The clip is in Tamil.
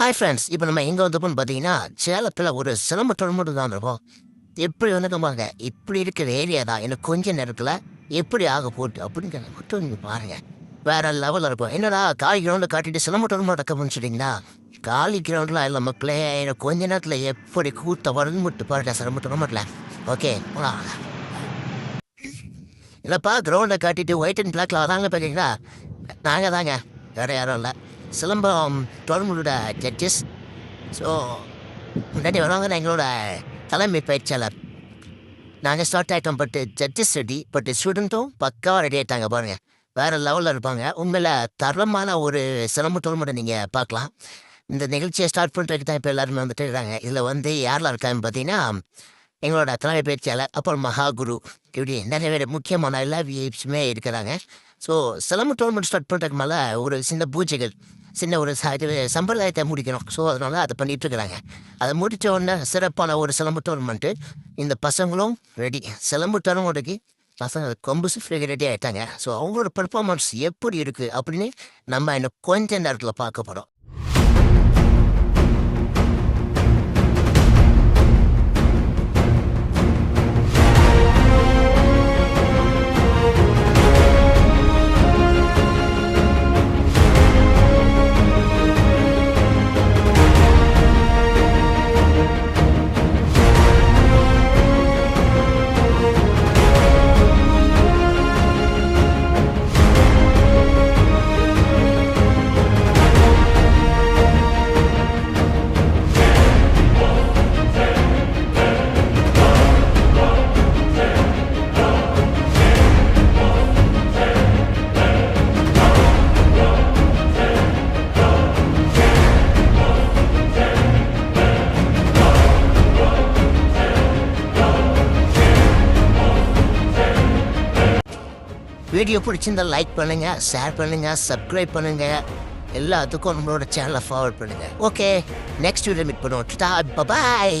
ஹாய் ஃப்ரெண்ட்ஸ் இப்போ நம்ம எங்கே வந்தப்போன்னு பார்த்தீங்கன்னா சேலத்தில் ஒரு சிலம்பு தொழில்முறை தான் இருக்கும் எப்படி வந்துக்கோமாங்க இப்படி இருக்கிற ஏரியா தான் எனக்கு கொஞ்ச நேரத்தில் எப்படி ஆக போட்டு அப்படின்னு மட்டும் நீங்கள் பாருங்கள் வேறு லெவலில் இருக்கும். என்னடா காலி கிரவுண்டில் காட்டிட்டு சிலம்பு தொழில்முறை டக்கப்புன்னு சொன்னீங்கன்னா காலி கிரவுண்டில் இல்லை மக்களே. எனக்கு கொஞ்ச நேரத்தில் எப்படி கூட்ட வரும்னு மட்டும் பாருங்க சிலம்பு தொழில்முறையில் ஓகே இல்லைப்பா கிரவுண்டை காட்டிட்டு ஒயிட் அண்ட் பிளாக்ல வராங்க பார்த்தீங்களா நாங்கள் தாங்க. வேறு யாரும் இல்லை. சிலம்பம் தொடர்புகளோட ஜட்ஜஸ் ஸோ முன்னாடி வருவாங்க எங்களோட தலைமை பயிற்சியாளர். நாங்கள் ஸ்டார்ட் ஆகிட்டோம் பட் ஜட்ஜஸ் ரெடி பட் ஸ்டூடெண்ட்டும் பக்காவாக ரெடி ஆகிட்டாங்க பாருங்கள் வேறு லெவலில் இருப்பாங்க. உண்மையில் தரமான ஒரு சிலம்பு தொழில்முறை நீங்கள் பார்க்கலாம். இந்த நிகழ்ச்சியை ஸ்டார்ட் பண்ணுறதுக்கு தான் இப்போ எல்லாருமே வந்துட்டு இருக்காங்க. இதில் வந்து யாரெல்லாம் இருக்காங்கன்னு பார்த்தீங்கன்னா எங்களோட தலைமை பயிற்சியாளர் அப்புறம் மகாகுரு. இப்படி நிறைய பேர் முக்கியமான எல்லா விஐப்ஸுமே இருக்கிறாங்க. ஸோ சிலம்பு டோர்னமெண்ட் ஸ்டார்ட் பண்ணுறதுக்கு மேலே ஒரு சின்ன பூஜைகள் சின்ன ஒரு இது சம்பிரதாயத்தை முடிக்கணும். ஸோ அதனால் அதை பண்ணிகிட்ருக்குறாங்க அதை முடித்த உடனே சிறப்பான ஒரு சிலம்பு டோர்னமெண்ட்டு இந்த பசங்களும் ரெடி சிலம்பு டோர்னமெண்ட்டுக்கு பசங்க கொம்பு சுஃப்ரி ரெடி ஆகிட்டாங்க ஸோ அவங்களோட பெர்ஃபார்மன்ஸ் எப்படி இருக்குது அப்படின்னு நம்ம இன்னும் கொஞ்ச நேரத்தில் பார்க்க போகிறோம் வீடியோ பிடிச்சிருந்தா லைக் பண்ணுங்கள் ஷேர் பண்ணுங்கள் சப்ஸ்கிரைப் பண்ணுங்கள் எல்லாத்துக்கும் நம்மளோட சேனலை ஃபார்வர்ட் பண்ணுங்கள் ஓகே நெக்ஸ்ட் வீடியோ மீட் பண்ணுவோம். பாய்